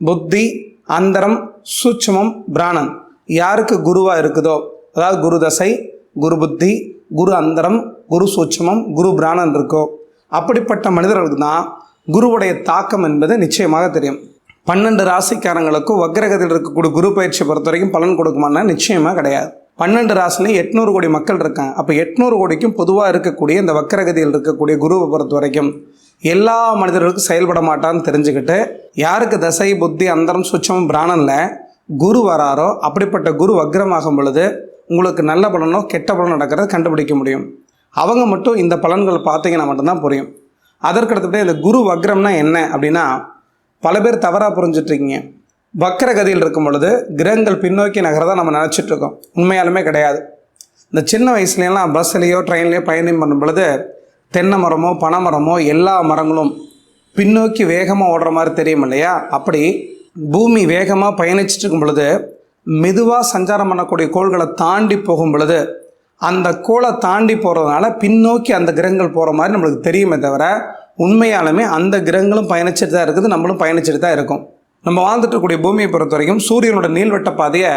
புத்தி அந்தரம் சூட்சமம் பிராணன் யாருக்கு குருவாக இருக்குதோ அதாவது குரு தசை குரு புத்தி குரு அந்தரம் குரு சூட்சமம் குரு பிராணன் இருக்கோ அப்படிப்பட்ட மனிதர்களுக்கு தான் குருவுடைய தாக்கம் என்பது நிச்சயமாக தெரியும். பன்னெண்டு ராசிக்காரங்களுக்கும் வக்ரகத்தில் இருக்கக்கூடிய குரு பயிற்சி பொறுத்த வரைக்கும் பலன் கொடுக்குமானா நிச்சயமாக கிடையாது. பன்னெண்டு ராசிலையும் எட்நூறு கோடி மக்கள் இருக்காங்க. அப்போ எட்நூறு கோடிக்கும் பொதுவாக இருக்கக்கூடிய இந்த வக்கரகதியில் இருக்கக்கூடிய குருவை பொறுத்த வரைக்கும் எல்லா மனிதர்களுக்கும் செயல்பட மாட்டான்னு தெரிஞ்சுக்கிட்டு யாருக்கு தசை புத்தி அந்தரம் சுச்சம் பிராணனில் குரு வராரோ அப்படிப்பட்ட குரு வக்ரமாகும் பொழுது உங்களுக்கு நல்ல பலனோ கெட்ட பலனோ நடக்கிறத கண்டுபிடிக்க முடியும். அவங்க மட்டும் இந்த பலன்கள் பார்த்தீங்கன்னா மட்டும்தான் புரியும். அதற்கடுத்தபடி இந்த குரு வக்ரம்னா என்ன அப்படின்னா பல பேர் தவறாக புரிஞ்சிட்ருக்கீங்க. வக்கர கதியில் இருக்கும் பொழுது கிரகங்கள் பின்னோக்கி நகரதா நம்ம நினச்சிட்டு இருக்கோம் உண்மையாலுமே கிடையாது. இந்த சின்ன வயசுலலாம் பஸ்லேயோ ட்ரெயின்லேயோ பயணம் பண்ணும் பொழுது தென்னை மரமோ பனை மரமோ எல்லா மரங்களும் பின்னோக்கி வேகமாக ஓடுற மாதிரி தெரியும் இல்லையா? அப்படி பூமி வேகமாக பயணிச்சுட்டு இருக்கும் பொழுது மெதுவாக சஞ்சாரம் பண்ணக்கூடிய கோள்களை தாண்டி போகும் பொழுது அந்த கோளை தாண்டி போகிறதுனால பின்னோக்கி அந்த கிரகங்கள் போகிற மாதிரி நம்மளுக்கு தெரியுமே தவிர உண்மையாலுமே அந்த கிரகங்களும் பயணிச்சுட்டு தான் இருக்குது நம்மளும் பயணிச்சுட்டு தான் இருக்கும். நம்ம வாழ்ந்துட்டு இருக்கக்கூடிய பூமியை பொறுத்த வரைக்கும் சூரியனோட நீள்வட்ட பாதையை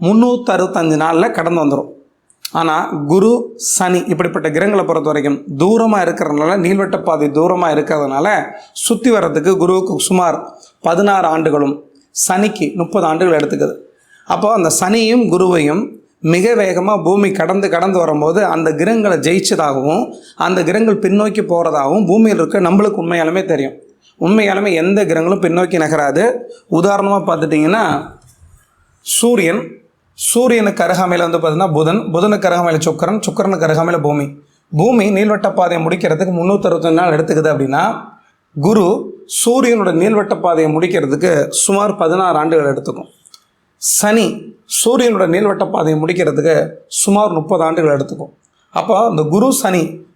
முந்நூற்றி அறுபத்தஞ்சு நாளில் கடந்து வந்துடும் ஆனால் குரு சனி இப்படிப்பட்ட கிரகங்களை பொறுத்த வரைக்கும் தூரமாக இருக்கிறதுனால நீள்வட்ட பாதை தூரமாக இருக்கிறதுனால சுற்றி வர்றதுக்கு குருவுக்கு சுமார் பதினாறு ஆண்டுகளும் சனிக்கு முப்பது ஆண்டுகள் எடுத்துக்குது. அப்போ அந்த சனியும் குருவையும் மிக வேகமாக பூமி கடந்து கடந்து வரும்போது அந்த கிரகங்களை ஜெயிச்சதாகவும் அந்த கிரகங்கள் பின்னோக்கி போகிறதாகவும் பூமியில் இருக்க நம்மளுக்கு உண்மையாலுமே தெரியும். உண்மையாலுமே எந்த கிரகங்களும் பின்னோக்கி நகராது. உதாரணமாக பார்த்துட்டிங்கன்னா சூரியன் சூரியனுக்கு அருகாமையில் வந்து பார்த்தீங்கன்னா புதன் புதனுக்கு அருகாமையில் சுக்கரன் சுக்கரனுக்கு அருகாமையில் பூமி. பூமி நீள்வட்ட பாதையை முடிக்கிறதுக்கு முந்நூற்றறுபத்தஞ்சு நாள் எடுத்துக்குது அப்படின்னா குரு சூரியனோட நீள்வட்ட பாதையை முடிக்கிறதுக்கு சுமார் பதினாறு ஆண்டுகள் எடுத்துக்கும். சனி சூரியனோட நீள்வட்ட பாதையை முடிக்கிறதுக்கு சுமார் முப்பது ஆண்டுகள் எடுத்துக்கும். அப்போ இந்த குரு சனி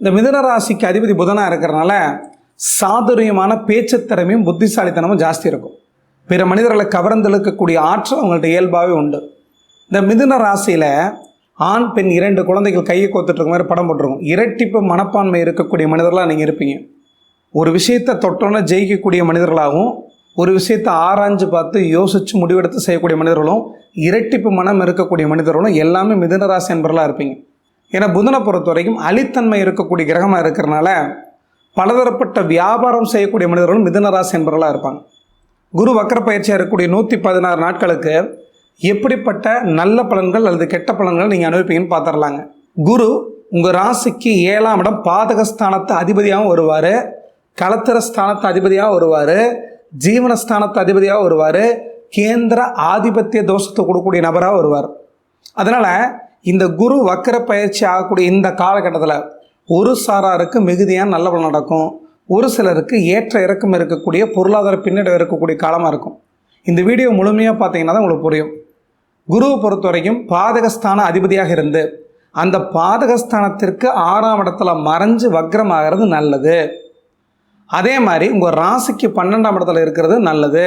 இந்த மிதுன ராசிக்கு அதிபதி புதனாக இருக்கிறனால சாதுரியமான பேச்சுத்திறமையும் புத்திசாலித்தனமும் ஜாஸ்தி இருக்கும். பிற மனிதர்களை கவர்ந்தெழுக்கக்கூடிய ஆற்றல் அவங்கள்ட்ட இயல்பாகவே உண்டு. இந்த மிதுன ராசியில் ஆண் பெண் இரண்டு குழந்தைகள் கையை கோத்துட்ருக்க மாதிரி படம் போட்டிருக்கும். இரட்டிப்பு மனப்பான்மை இருக்கக்கூடிய மனிதர்களாக நீங்கள் இருப்பீங்க. ஒரு விஷயத்தை தொட்டோன்னே ஜெயிக்கக்கூடிய மனிதர்களாகவும் ஒரு விஷயத்தை ஆராய்ஞ்சு பார்த்து யோசித்து முடிவெடுத்து செய்யக்கூடிய மனிதர்களும் இரட்டிப்பு மனம் இருக்கக்கூடிய மனிதர்களும் எல்லாமே மிதுன ராசி என்பவர்களாக இருப்பீங்க. ஏன்னா புதனை பொறுத்த வரைக்கும் அழித்தன்மை இருக்கக்கூடிய கிரகமாக இருக்கிறனால பலதரப்பட்ட வியாபாரம் செய்யக்கூடிய மனிதர்களும் மிதுன ராசி என்பவர்களாக இருப்பாங்க. குரு வக்கர பயிற்சியாக இருக்கக்கூடிய நூற்றி பதினாறு நாட்களுக்கு எப்படிப்பட்ட நல்ல பலன்கள் அல்லது கெட்ட பலன்கள் நீங்கள் அனுபவிப்பீங்கன்னு பார்த்துடலாங்க. குரு உங்கள் ராசிக்கு ஏழாம் இடம் பாதகஸ்தானத்து அதிபதியாகவும் வருவார். களத்திர ஸ்தானத்து அதிபதியாக வருவார். ஜீவனஸ்தானத்து அதிபதியாக வருவார். கேந்திர ஆதிபத்திய தோஷத்தை கொடுக்கக்கூடிய நபராக வருவார். அதனால் இந்த குரு வக்கர பயிற்சி ஆகக்கூடிய இந்த காலகட்டத்தில் ஒரு சாராருக்கு மிகுதியான நல்ல பலன் நடக்கும். ஒரு சிலருக்கு ஏற்ற இறக்கம் இருக்கக்கூடிய பொருளாதார பின்னடைவு இருக்கக்கூடிய காலமாக இருக்கும். இந்த வீடியோ முழுமையாக பார்த்தீங்கன்னா தான் உங்களுக்கு புரியும். குருவை பொறுத்த வரைக்கும் பாதகஸ்தான அதிபதியாக இருந்து அந்த பாதகஸ்தானத்திற்கு ஆறாம் இடத்துல மறைஞ்சு வக்ரமாகிறது நல்லது. அதே மாதிரி உங்கள் ராசிக்கு பன்னெண்டாம் இடத்துல இருக்கிறது நல்லது.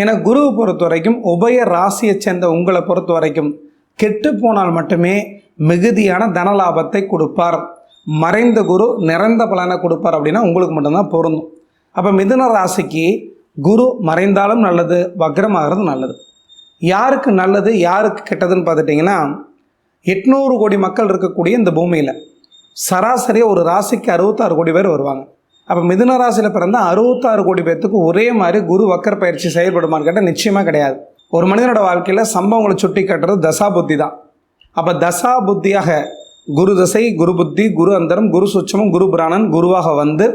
ஏன்னா குருவை பொறுத்த வரைக்கும் உபய ராசியை சேர்ந்த உங்களை பொறுத்த வரைக்கும் கெட்டு போனால் மட்டுமே மிகுதியான தன லாபத்தை கொடுப்பார். மறைந்த குரு நிறைந்த பலனை கொடுப்பார் அப்படின்னா உங்களுக்கு மட்டும்தான் பொருந்தும். அப்போ மிதுன ராசிக்கு குரு மறைந்தாலும் நல்லது வக்ரமாகிறது நல்லது. யாருக்கு நல்லது யாருக்கு கெட்டதுன்னு பார்த்துட்டிங்கன்னா எட்நூறு கோடி மக்கள் இருக்கக்கூடிய இந்த பூமியில் சராசரியாக ஒரு ராசிக்கு அறுபத்தாறு கோடி பேர் வருவாங்க. அப்போ மிதுன ராசியில் பிறந்தால் அறுபத்தாறு கோடி பேர்த்துக்கு ஒரே மாதிரி குரு வக்கர் பயிற்சி செயல்படுமான்னு கேட்டால் நிச்சயமாக கிடையாது. ஒரு மனிதனோட வாழ்க்கையில் சம்பவங்களை சுட்டி காட்டுறது தசா புத்தி தான். அப்போ தசா புத்தியாக குரு தசை குரு புத்தி குரு அந்தரம் குரு சுச்சமம் குரு புராணன் குருவாக வந்து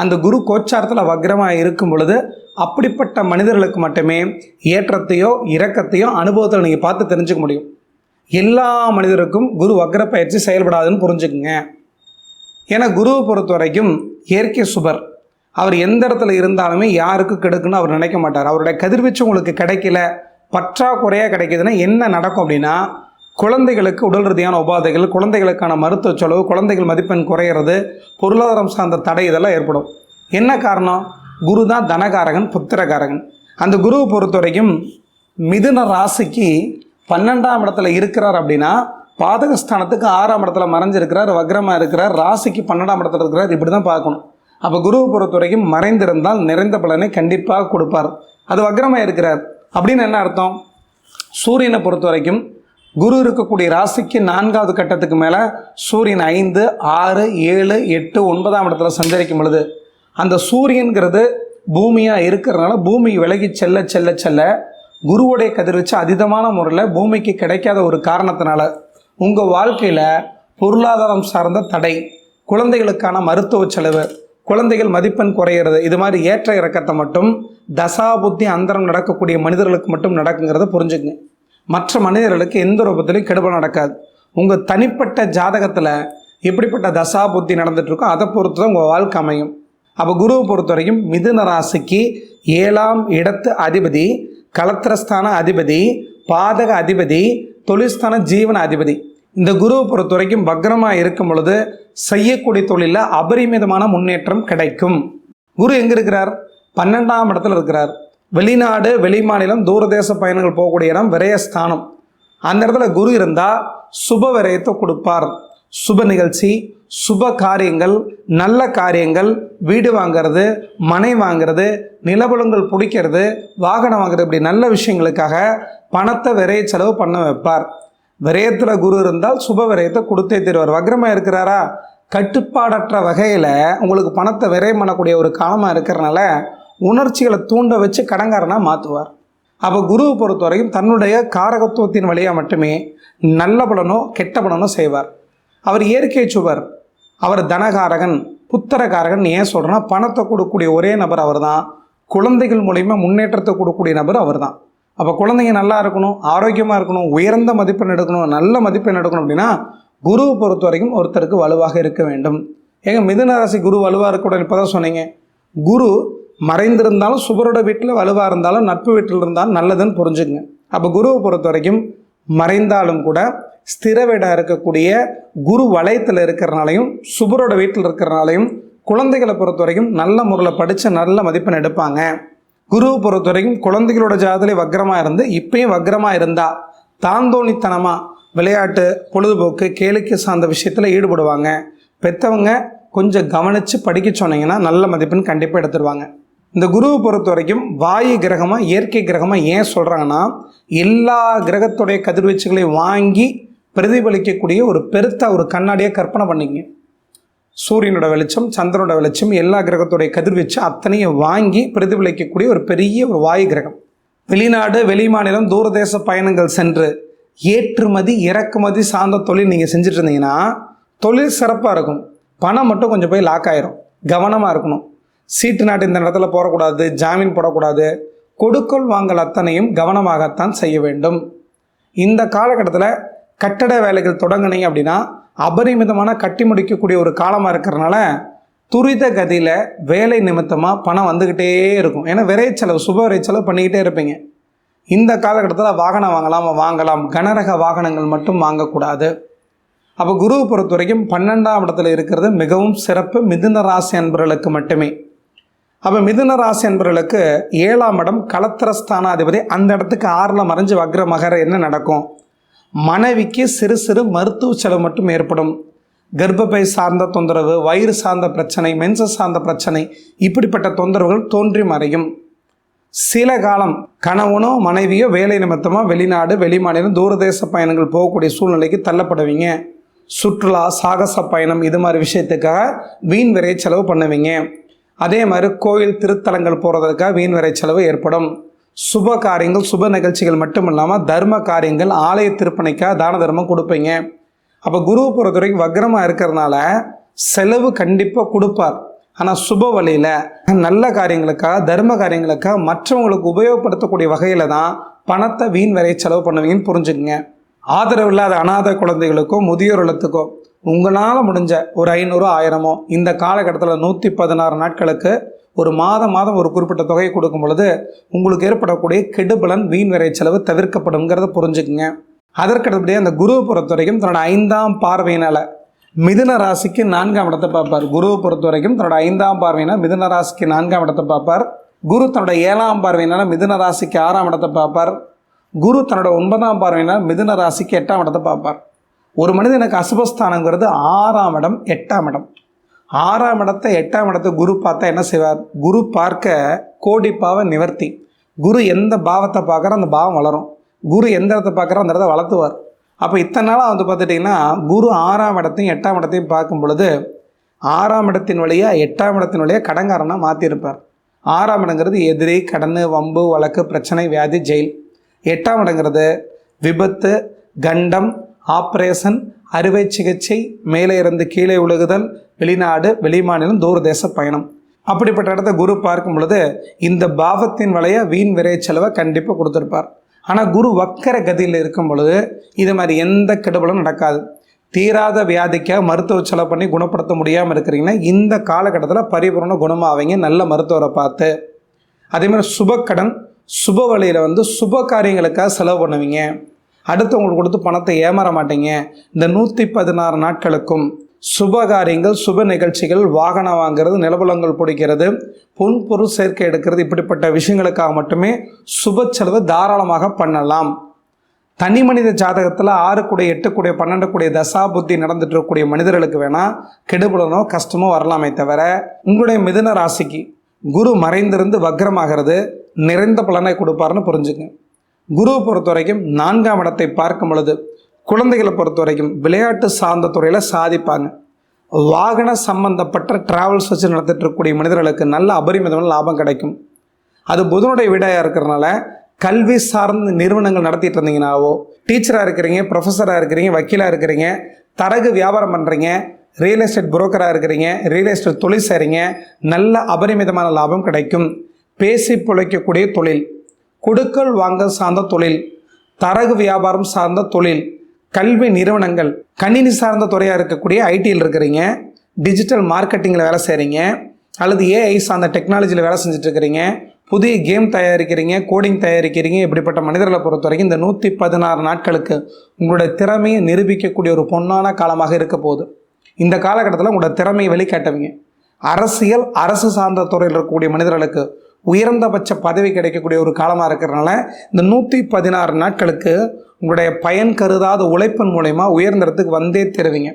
அந்த குரு கோச்சாரத்தில் வக்ரமாக இருக்கும் பொழுது அப்படிப்பட்ட மனிதர்களுக்கு மட்டுமே ஏற்றத்தையோ இரக்கத்தையோ அனுபவத்தில் நீங்கள் பார்த்து தெரிஞ்சுக்க முடியும். எல்லா மனிதருக்கும் குரு வக்ர பயிற்சி செயல்படாதுன்னு புரிஞ்சுக்குங்க. ஏன்னா குருவை பொறுத்த வரைக்கும் இயற்கை சுபர். அவர் எந்த இடத்துல இருந்தாலுமே யாருக்கு கெடுக்குன்னு அவர் நினைக்க மாட்டார். அவருடைய கதிர்வீச்சு உங்களுக்கு கிடைக்கல. பற்றாக்குறையாக கிடைக்குதுன்னா என்ன நடக்கும் அப்படின்னா குழந்தைகளுக்கு உடல் ரீதியான உபாதைகள் குழந்தைகளுக்கான மருத்துவ செலவு குழந்தைகள் மதிப்பெண் குறையிறது பொருளாதாரம் சார்ந்த தடை இதெல்லாம் ஏற்படும். என்ன காரணம்? குரு தான் தனகாரகன் புத்திரகாரகன். அந்த குருவை பொறுத்த வரைக்கும் மிதுன ராசிக்கு பன்னெண்டாம் இடத்துல இருக்கிறார் அப்படின்னா பாதகஸ்தானத்துக்கு ஆறாம் இடத்துல மறைஞ்சிருக்கிறார் வக்ரமாக இருக்கிறார் ராசிக்கு பன்னெண்டாம் இடத்துல இருக்கிறார் இப்படி தான் பார்க்கணும். அப்போ குருவை பொறுத்த வரைக்கும் மறைந்திருந்தால் நிறைந்த பலனை கண்டிப்பாக கொடுப்பார். அது வக்ரமாக இருக்கிறார். அப்படின்னு என்ன அர்த்தம்? சூரியனை பொறுத்த வரைக்கும் குரு இருக்கக்கூடிய ராசிக்கு நான்காவது கட்டத்துக்கு மேலே சூரியன் ஐந்து ஆறு ஏழு எட்டு ஒன்பதாம் இடத்துல சஞ்சரிக்கும் பொழுது அந்த சூரியன்கிறது பூமியாக இருக்கிறதுனால பூமி விலகி செல்ல செல்ல செல்ல குருவுடைய கதிர்வீச்சு அதீதமான முறையில் பூமிக்கு கிடைக்காத ஒரு காரணத்தினால உங்கள் வாழ்க்கையில் பொருளாதாரம் சார்ந்த தடை குழந்தைகளுக்கான மருத்துவ செலவு குழந்தைகள் மதிப்பெண் குறையிறது இது மாதிரி ஏற்ற இறக்கத்தை மட்டும் தசா புத்தி அந்தரம் நடக்கக்கூடிய மனிதர்களுக்கு மட்டும் நடக்குங்கிறத புரிஞ்சுக்குங்க. மற்ற மனிதர்களுக்கு எந்த ரூபத்திலையும் கெடுபல் நடக்காது. உங்கள் தனிப்பட்ட ஜாதகத்தில் எப்படிப்பட்ட தசா புத்தி நடந்துட்டுருக்கோ அதை பொறுத்து தான் உங்கள் வாழ்க்கை அமையும். அப்போ குருவை பொறுத்த வரைக்கும் மிதுன ராசிக்கு ஏழாம் இடத்து அதிபதி கலத்திரஸ்தான அதிபதி பாதக அதிபதி தொழில்ஸ்தான ஜீவன அதிபதி. இந்த குருவை பொறுத்த வரைக்கும் பக்ரமாக இருக்கும் பொழுது செய்யக்கூடிய தொழிலில் அபரிமிதமான முன்னேற்றம் கிடைக்கும். குரு எங்கே இருக்கிறார்? பன்னெண்டாம் இடத்துல இருக்கிறார். வெளிநாடு வெளிமாநிலம் தூரதேச பயணங்கள் போகக்கூடிய இடம் விரயஸ்தானம். அந்த இடத்துல குரு இருந்தால் சுப விரயத்தை கொடுப்பார். சுப நிகழ்ச்சி சுப காரியங்கள் நல்ல காரியங்கள் வீடு வாங்கிறது மனை வாங்கிறது நிலபலங்கள் பிடிக்கிறது வாகனம் வாங்குறது இப்படி நல்ல விஷயங்களுக்காக பணத்தை விரைய செலவு பண்ண வைப்பார். விரயத்தில் குரு இருந்தால் சுப விரயத்தை கொடுத்தே தருவார். வக்ரமாக இருக்கிறாரா? கட்டுப்பாடற்ற வகையில் உங்களுக்கு பணத்தை விரயம் பண்ணக்கூடிய ஒரு காலமாக இருக்கிறனால உணர்ச்சிகளை தூண்ட வச்சு கடங்காரனாக மாற்றுவார் அப்போ குருவை பொறுத்த வரைக்கும் தன்னுடைய காரகத்துவத்தின் வழியாக மட்டுமே நல்ல பலனோ கெட்ட பலனோ செய்வார். அவர் இயற்கை சுவர் அவர் தனகாரகன் புத்திரகாரகன் ஏன் சொல்கிறேன்னா பணத்தை கொடுக்கக்கூடிய ஒரே நபர் அவர் தான் குழந்தைகள் மூலயமா முன்னேற்றத்தை கொடுக்கக்கூடிய நபர் அவர் தான் அப்போ குழந்தைங்க நல்லா இருக்கணும் ஆரோக்கியமாக இருக்கணும் உயர்ந்த மதிப்பெண் எடுக்கணும் நல்ல மதிப்பெண் எடுக்கணும் அப்படின்னா குருவை பொறுத்த வரைக்கும் ஒருத்தருக்கு வலுவாக இருக்க வேண்டும். ஏங்க மிதுன ராசி குரு வலுவாக இருக்கக்கூடாது இப்போ தான் சொன்னீங்க. குரு மறைந்திருந்தாலும் சுபரோட வீட்டில் வலுவாக இருந்தாலும் நட்பு வீட்டில் இருந்தாலும் நல்லதுன்னு புரிஞ்சுக்குங்க. அப்போ குருவை பொறுத்த வரைக்கும் மறைந்தாலும் கூட ஸ்திரவிடம் இருக்கக்கூடிய குரு வலயத்தில் இருக்கிறனாலையும் சுபரோட வீட்டில் இருக்கிறனாலையும் குழந்தைகளை பொறுத்த வரைக்கும் நல்ல முறையில் படித்து நல்ல மதிப்பெண் எடுப்பாங்க. குருவை பொறுத்த வரைக்கும் குழந்தைகளோட ஜாதலே வக்ரமாக இருந்து இப்பயும் வக்ரமாக இருந்தால் தாந்தோணித்தனமாக விளையாட்டு பொழுதுபோக்கு கேளிக்கை சார்ந்த விஷயத்தில் ஈடுபடுவாங்க. பெற்றவங்க கொஞ்சம் கவனித்து படிக்க சொன்னீங்கன்னா நல்ல மதிப்பெண் கண்டிப்பாக எடுத்துருவாங்க. இந்த குருவை பொறுத்த வரைக்கும் வாயு கிரகமாக இயற்கை கிரகமாக ஏன் சொல்கிறாங்கன்னா எல்லா கிரகத்துடைய கதிர்வீச்சுகளையும் வாங்கி பிரதிபலிக்கக்கூடிய ஒரு பெருத்த ஒரு கண்ணாடியாக கற்பனை பண்ணிக்கங்க. சூரியனோட வெளிச்சம் சந்திரனோட வெளிச்சம் எல்லா கிரகத்துடைய கதிர்வீச்சு அத்தனையும் வாங்கி பிரதிபலிக்கக்கூடிய ஒரு பெரிய ஒரு வாயு கிரகம். வெளிநாடு வெளி மாநிலம் தூரதேச பயணங்கள் சென்று ஏற்றுமதி இறக்குமதி சார்ந்த தொழில் நீங்கள் செஞ்சுட்டு இருந்தீங்கன்னா தொழில் சிறப்பாக இருக்கும். பணம் மட்டும் கொஞ்சம் போய் லாக் ஆயிரும். கவனமாக இருக்கணும். சீட்டு நாட்டு இந்த இடத்துல போடக்கூடாது ஜாமீன் போடக்கூடாது. கொடுக்கல் வாங்கல் அத்தனையும் கவனமாகத்தான் செய்ய வேண்டும். இந்த காலகட்டத்தில் கட்டட வேலைகள் தொடங்கினீங்க அப்படின்னா அபரிமிதமான கட்டி முடிக்கக்கூடிய ஒரு காலமாக இருக்கிறனால துரித கதியில் வேலை நிமித்தமாக பணம் வந்துக்கிட்டே இருக்கும். ஏன்னா விரைச்செலவு சுப விரைச்செலவு பண்ணிக்கிட்டே இருப்பீங்க. இந்த காலகட்டத்தில் வாகனம் வாங்கலாம் வாங்கலாம். கனரக வாகனங்கள் மட்டும் வாங்கக்கூடாது. அப்போ குருவை பொறுத்த வரைக்கும் பன்னெண்டாம் இடத்துல இருக்கிறது மிகவும் சிறப்பு. மிதுன ராசி அன்பர்களுக்கு மட்டுமே. அப்போ மிதுன ராசி அன்பர்களுக்கு ஏழாம் இடம் கலத்திரஸ்தானாதிபதி. அந்த இடத்துக்கு ஆறில் மறைஞ்சு வக்ர மகர என்ன நடக்கும்? மனைவிக்கு சிறு சிறு மருத்துவ செலவு மட்டும் ஏற்படும். கர்ப்பப்பை சார்ந்த தொந்தரவு வயிறு சார்ந்த பிரச்சனை மென்ச சார்ந்த பிரச்சனை இப்படிப்பட்ட தொந்தரவுகள் தோன்றி மறையும். சில காலம் கணவனோ மனைவியோ வேலை நிமித்தமாக வெளிநாடு வெளிமாநிலம் தூரதேச பயணங்கள் போகக்கூடிய சூழ்நிலைக்கு தள்ளப்படுவீங்க. சுற்றுலா சாகச பயணம் இது மாதிரி விஷயத்துக்காக வீண் விரை செலவு பண்ணுவீங்க. அதே மாதிரி கோயில் திருத்தலங்கள் போகிறதுக்காக வீண் விரை செலவு ஏற்படும். சுப காரியங்கள் சுப நிகழ்ச்சிகள் மட்டும் இல்லாமல் தர்ம காரியங்கள் ஆலய திருப்பணிக்காக தான தர்மம் கொடுப்பீங்க. அப்போ குருவை பொறுத்த வரைக்கும் வக்ரமாக இருக்கிறதுனால செலவு கண்டிப்பாக கொடுப்பார். ஆனால் சுப வழியில் நல்ல காரியங்களுக்காக தர்ம காரியங்களுக்காக மற்றவங்களுக்கு உபயோகப்படுத்தக்கூடிய வகையில் தான் பணத்தை வீண் வரைய செலவு பண்ணுவீங்கன்னு புரிஞ்சுக்குங்க. ஆதரவு இல்லாத அனாதை குழந்தைகளுக்கோ முதியோர் இல்லத்துக்கோ உங்களால் முடிஞ்ச ஒரு ஐநூறு ஆயிரமோ இந்த காலகட்டத்தில் நூற்றி பதினாறு நாட்களுக்கு ஒரு மாதம் மாதம் ஒரு குறிப்பிட்ட தொகையை கொடுக்கும் பொழுது உங்களுக்கு ஏற்படக்கூடிய கெடுபலன் வீண் விரை செலவு தவிர்க்கப்படுங்கிறத புரிஞ்சுக்குங்க. அதற்கடுத்தபடியே அந்த குருவை பொறுத்த வரைக்கும் தன்னோட ஐந்தாம் பார்வையினால் மிதுன ராசிக்கு நான்காம் இடத்தை பார்ப்பார். குருவை பொறுத்த வரைக்கும் தன்னோட ஐந்தாம் பார்வையினால் மிதுன ராசிக்கு நான்காம் இடத்தை பார்ப்பார். குரு தன்னோட ஏழாம் பார்வையினால் மிதுன ராசிக்கு ஆறாம் இடத்தை பார்ப்பார். குரு தன்னோட ஒன்பதாம் பார்வையினால் மிதுன ராசிக்கு எட்டாம் இடத்தை பார்ப்பார். ஒரு மனிதனுக்கு அசுபஸ்தானங்கிறது ஆறாம் இடம் எட்டாம் இடம். ஆறாம் இடத்தை எட்டாம் இடத்தை குரு பார்த்தா என்ன செய்வார்? குரு பார்க்க கோடி பாவ நிவர்த்தி. குரு எந்த பாவத்தை பார்க்குறோ அந்த பாவம் வளரும். குரு எந்த இடத்த பார்க்குறோ அந்த இடத்த வளர்த்துவார். அப்போ இத்தனை நாளாக வந்து பார்த்துட்டிங்கன்னா குரு ஆறாம் இடத்தையும் எட்டாம் இடத்தையும் பார்க்கும் பொழுது ஆறாம் இடத்தின் வழியாக எட்டாம் இடத்தின் வழியாக கடங்காரனாக மாற்றியிருப்பார் ஆறாம் இடங்கிறது எதிரி கடன் வம்பு வழக்கு பிரச்சனை வியாதி ஜெயில். எட்டாம் இடங்கிறது விபத்து கண்டம் ஆப்ரேஷன் அறுவை சிகிச்சை மேலே இருந்து கீழே உழுகுதல் வெளிநாடு வெளிமாநிலம் தூரதேச பயணம். அப்படிப்பட்ட இடத்த குரு பார்க்கும் பொழுது இந்த பாவத்தின் வலைய வீண் விரை செலவை கண்டிப்பாக கொடுத்துருப்பார். ஆனால் குரு வக்கர கதியில் இருக்கும் பொழுது இது மாதிரி எந்த கெடுபலும் நடக்காது. தீராத வியாதிக்காக மருத்துவ செலவு பண்ணி குணப்படுத்த முடியாமல் இருக்கிறீங்கன்னா இந்த காலகட்டத்தில் பரிபூர்ண குணமாவீங்க நல்ல மருத்துவரை பார்த்து. அதே மாதிரி சுபக்கடன் சுப வழியில் வந்து சுப காரியங்களுக்காக செலவு பண்ணுவீங்க. அடுத்தவங்களுக்கு கொடுத்து பணத்தை ஏமாற மாட்டீங்க. இந்த நூற்றி பதினாறு நாட்களுக்கும் சுப காரியங்கள் சுப நிகழ்ச்சிகள் வாகனம் வாங்குறது நிலபலங்கள் பிடிக்கிறது பொன்பொருள் சேர்க்கை எடுக்கிறது இப்படிப்பட்ட விஷயங்களுக்காக மட்டுமே சுப செலவு தாராளமாக பண்ணலாம். தனி மனித ஜாதகத்தில் ஆறு கூடிய எட்டு கூடிய பன்னெண்டு கூடிய தசா புத்தி நடந்துட்டு இருக்கக்கூடிய மனிதர்களுக்கு வேணால் கெடுபடனோ கஷ்டமோ வரலாமே தவிர உங்களுடைய மிதுன ராசிக்கு குரு மறைந்திருந்து வக்ரமாகிறது நிறைந்த பலனை கொடுப்பாருன்னு புரிஞ்சுங்க. குருவை பொறுத்த வரைக்கும் நான்காம் இடத்தை பார்க்கும் பொழுது குழந்தைகளை பொறுத்த வரைக்கும் விளையாட்டு சார்ந்த துறையில் சாதிப்பாங்க. வாகன சம்பந்தப்பட்ட டிராவல்ஸ் வச்சு நடத்திட்டு இருக்கக்கூடிய மனிதர்களுக்கு நல்ல அபரிமிதமான லாபம் கிடைக்கும். அது புதனுடைய வீடாக இருக்கிறனால கல்வி சார்ந்த நிறுவனங்கள் நடத்திட்டு இருந்தீங்கனாவோ டீச்சராக இருக்கிறீங்க ப்ரொஃபஸராக இருக்கிறீங்க வக்கீலாக இருக்கிறீங்க தரகு வியாபாரம் பண்ணுறீங்க ரியல் எஸ்டேட் புரோக்கராக இருக்கிறீங்க ரியல் எஸ்டேட் தொழில் செய்கிறீங்க நல்ல அபரிமிதமான லாபம் கிடைக்கும். பேசி பிழைக்கக்கூடிய தொழில். கொடுக்கல் வாங்கல் சார்ந்த தொழில் தரகு வியாபாரம் சார்ந்த தொழில் கல்வி நிறுவனங்கள் கணினி சார்ந்த துறையாக இருக்கக்கூடிய ஐடியில் இருக்கிறீங்க டிஜிட்டல் மார்க்கெட்டிங்கில் வேலை செய்கிறீங்க அல்லது ஏஐ சார்ந்த டெக்னாலஜியில் வேலை செஞ்சுட்ருக்கிறீங்க புதிய கேம் தயாரிக்கிறீங்க கோடிங் தயாரிக்கிறீங்க இப்படிப்பட்ட மனிதர்களை பொறுத்த வரைக்கும் இந்த நூற்றி பதினாறு நாட்களுக்கு உங்களுடைய திறமையை நிரூபிக்கக்கூடிய ஒரு பொன்னான காலமாக இருக்க போகுது. இந்த காலகட்டத்தில் உங்களோட திறமையை வெளிக்காட்டுவீங்க. அரசியல் அரசு சார்ந்த துறையில் இருக்கக்கூடிய மனிதர்களுக்கு உயர்ந்தபட்ச பதவி கிடைக்கக்கூடிய ஒரு காலமாக இருக்கிறனால இந்த நூற்றி பதினாறு நாட்களுக்கு உங்களுடைய பயன் கருதாத உழைப்பின் மூலயமா உயர்ந்த இடத்துக்கு வந்தே தருவீங்க.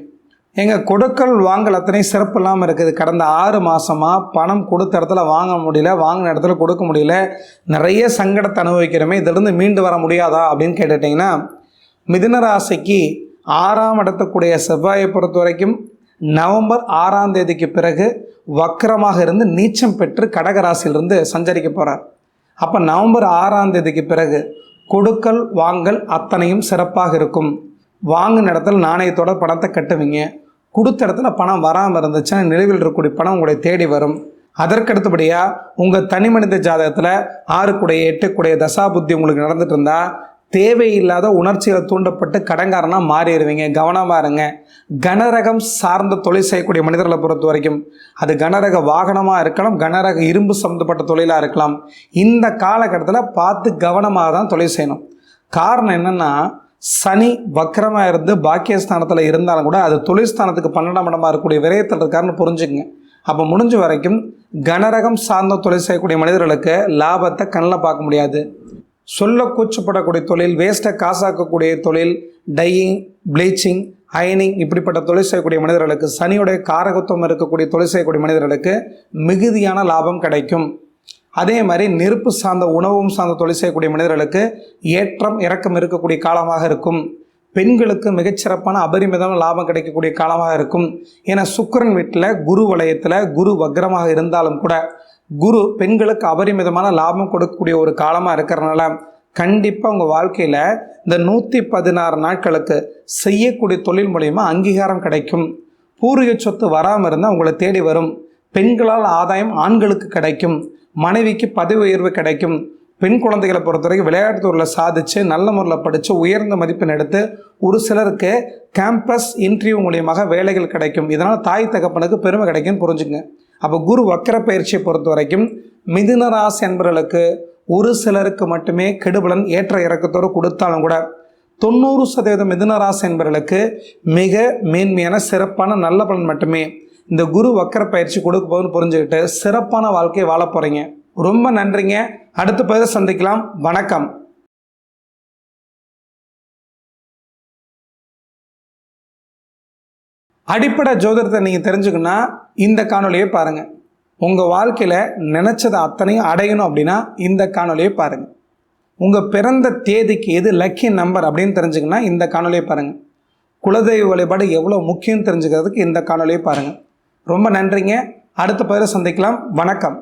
எங்கள் கொடுக்கல் வாங்கல் அத்தனை சிறப்பு இல்லாமல் இருக்குது. கடந்த ஆறு மாதமாக பணம் கொடுத்த இடத்துல வாங்க முடியல வாங்கின இடத்துல கொடுக்க முடியல. நிறைய சங்கடத்தை அனுபவிக்கிறோமே இதிலிருந்து மீண்டு வர முடியாதா அப்படின்னு கேட்டுட்டிங்கன்னா மிதுன ராசிக்கு ஆறாம் இடத்துக்குடைய செவ்வாயை பொறுத்த வரைக்கும் நவம்பர் ஆறாம் தேதிக்கு பிறகு வக்கரமாக இருந்து நீச்சம் பெற்று கடகராசியிலிருந்து சஞ்சரிக்க போகிறார் அப்போ நவம்பர் ஆறாம் தேதிக்கு பிறகு கொடுக்கல் வாங்கல் அத்தனையும் சிறப்பாக இருக்கும். வாங்கின இடத்துல நாணயத்தோட பணத்தை கட்டுவீங்க. கொடுத்த இடத்துல பணம் வராமல் இருந்துச்சுன்னா நிலவில் இருக்கக்கூடிய பணம் உங்களை தேடி வரும். அதற்கடுத்தபடியாக உங்கள் தனி மனித ஜாதகத்தில் ஆறு கூடைய எட்டு கூடைய தசா தசாபுத்தி உங்களுக்கு நடந்துட்டு இருந்தால் தேவையில்லாத உணர்ச்சிகளை தூண்டப்பட்டு கடங்காரனாக மாறிடுவீங்க. கவனமாக இருங்க கனரகம் சார்ந்த தொழில் செய்யக்கூடிய மனிதர்களை பொறுத்த வரைக்கும் அது கனரக வாகனமாக இருக்கலாம் கனரக இரும்பு சம்மந்தப்பட்ட தொழிலாக இருக்கலாம். இந்த காலகட்டத்தில் பார்த்து கவனமாக தான் தொழில் செய்யணும். காரணம் என்னென்னா சனி வக்கரமாக இருந்து பாக்கியஸ்தானத்தில் இருந்தாலும் கூட அது தொழில்ஸ்தானத்துக்கு பன்னெண்டாம் இடமாக இருக்கக்கூடிய விரயத்தில் இருக்காருன்னு புரிஞ்சுக்குங்க. அப்போ முடிஞ்ச வரைக்கும் கனரகம் சார்ந்த தொழில் செய்யக்கூடிய மனிதர்களுக்கு லாபத்தை கண்ணில் பார்க்க முடியாது. சொல்ல கூச்சப்படக்கூடிய தொழில் வேஸ்ட்டை காசாக்கக்கூடிய தொழில் டையிங் ப்ளீச்சிங் அயனிங் இப்படிப்பட்ட தொழில் செய்யக்கூடிய மனிதர்களுக்கு சனியுடைய காரகத்துவம் இருக்கக்கூடிய தொழில் செய்யக்கூடிய மனிதர்களுக்கு மிகுதியான லாபம் கிடைக்கும். அதே மாதிரி நெருப்பு சார்ந்த உணவும் சார்ந்த தொழில் செய்யக்கூடிய மனிதர்களுக்கு ஏற்றம் இறக்கம் இருக்கக்கூடிய காலமாக இருக்கும். பெண்களுக்கு மிகச்சிறப்பான அபரிமிதமான லாபம் கிடைக்கக்கூடிய காலமாக இருக்கும். ஏன்னா சுக்கரன் வீட்டில் குரு வலயத்தில் குரு வக்ரமாக இருந்தாலும் கூட குரு பெண்களுக்கு அபரிமிதமான லாபம் கொடுக்கக்கூடிய ஒரு காலமாக இருக்கிறனால கண்டிப்பாக உங்கள் வாழ்க்கையில் இந்த நூற்றி பதினாறு நாட்களுக்கு செய்யக்கூடிய தொழில் மூலயமா அங்கீகாரம் கிடைக்கும். பூர்வீக சொத்து வராமல் இருந்தால் உங்களை தேடி வரும். பெண்களால் ஆதாயம் ஆண்களுக்கு கிடைக்கும். மனைவிக்கு பதவி உயர்வு கிடைக்கும். பெண் குழந்தைகளை பொறுத்தவரைக்கும் விளையாட்டு துறையில் சாதித்து நல்ல முறையில் படித்து உயர்ந்த மதிப்பெண் எடுத்து ஒரு சிலருக்கு கேம்பஸ் இன்டர்வியூ மூலியமாக வேலைகள் கிடைக்கும். இதனால் தாய் தகப்பனுக்கு பெருமை கிடைக்கும்னு புரிஞ்சுங்க அப்போ குரு வக்கர பயிற்சியை பொறுத்த வரைக்கும் மிதுன ராசி என்பவர்களுக்கு ஒரு சிலருக்கு மட்டுமே கெடுபலன் ஏற்ற இறக்கத்தோடு கொடுத்தாலும் கூட தொண்ணூறு சதவீதம் மிதுன ராசி என்பவர்களுக்கு மிக மேன்மையான சிறப்பான நல்ல பலன் மட்டுமே இந்த குரு வக்கர பயிற்சி கொடுக்க போகுதுன்னு புரிஞ்சுக்கிட்டு சிறப்பான வாழ்க்கையை வாழ போகிறீங்க ரொம்ப நன்றிங்க. அடுத்த பதில் சந்திக்கலாம். வணக்கம். அடிப்படை ஜோதிடத்தை நீங்கள் தெரிஞ்சுக்கணுன்னா இந்த காணொலியை பாருங்கள் உங்கள் வாழ்க்கையில் நினச்சதை அத்தனையும் அடையணும் அப்படின்னா இந்த காணொலியை பாருங்கள் உங்கள் பிறந்த தேதிக்கு எது லக்கி நம்பர் அப்படின்னு தெரிஞ்சுக்கணுன்னா இந்த காணொலியை பாருங்கள் குலதெய்வ வழிபாடு எவ்வளோ முக்கியம் தெரிஞ்சுக்கிறதுக்கு இந்த காணொலியை பாருங்கள் ரொம்ப நன்றிங்க. அடுத்த பதிலை சந்திக்கலாம். வணக்கம்.